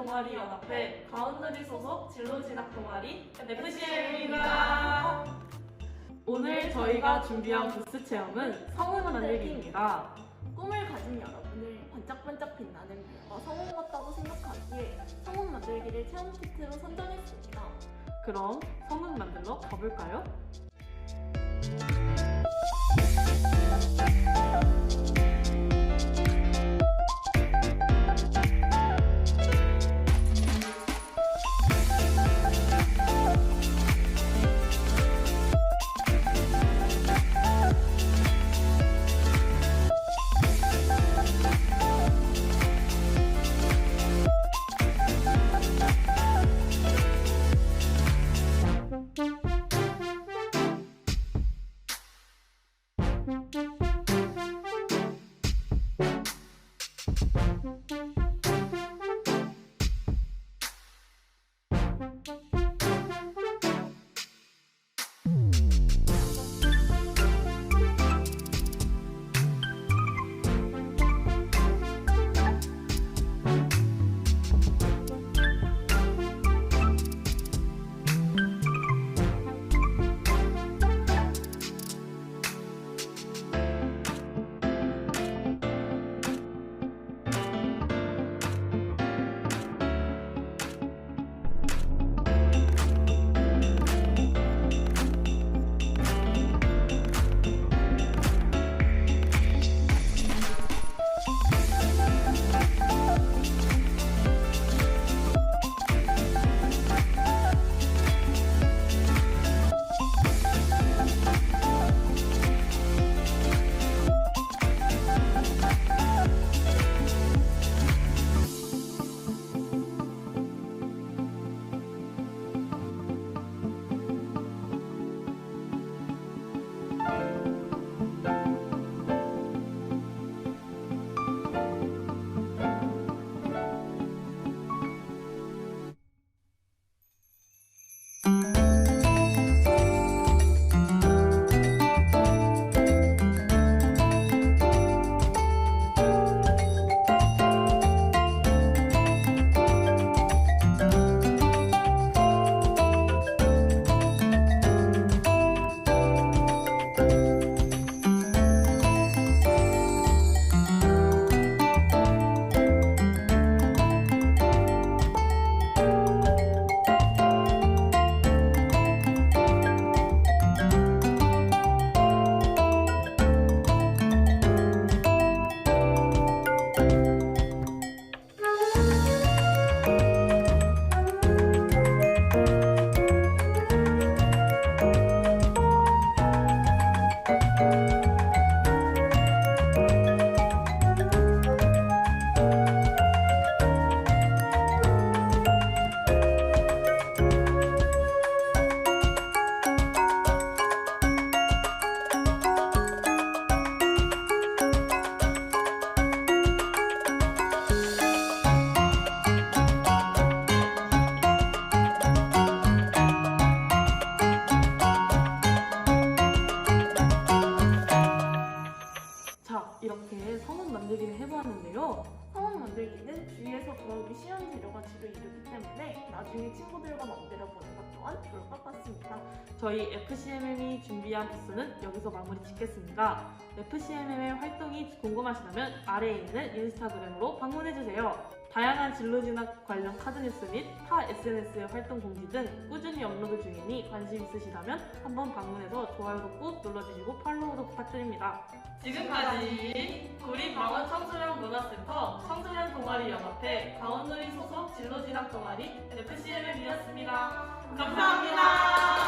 동아리 연합회 가운데리 소속 진로 진학 동아리 FCM입니다. 오늘 저희가 준비한 부스 체험은 성우 만들기입니다. 꿈을 가진 여러분을 반짝반짝 빛나는 뷰가 성운 같다고 생각하기에 성운 만들기를 체험 키트로 선정했습니다. 그럼 성운 만들러 가볼까요? 이렇게 성운 만들기를 해보았는데요. 성운 만들기는 주위에서 구하기 쉬운 재료가 주로 이르기 때문에 나중에 친구들과 만들어보는 것 또한 좋을 것 같습니다. 저희 FCMM이 준비한 부스는 여기서 마무리 짓겠습니다. FCMM의 활동이 궁금하시다면 아래에 있는 인스타그램으로 방문해주세요. 다양한 진로 진학 관련 카드 뉴스 및 타 SNS의 활동 공지 등 꾸준히 업로드 중이니 관심 있으시다면 한번 방문해서 좋아요도 꾹 눌러주시고 팔로우도 부탁드립니다. 지금까지 구리 방원 청소년 문화센터 청소년 동아리 연합회 강원누리 소속 진로 진학 동아리 FCMM이었습니다. 감사합니다.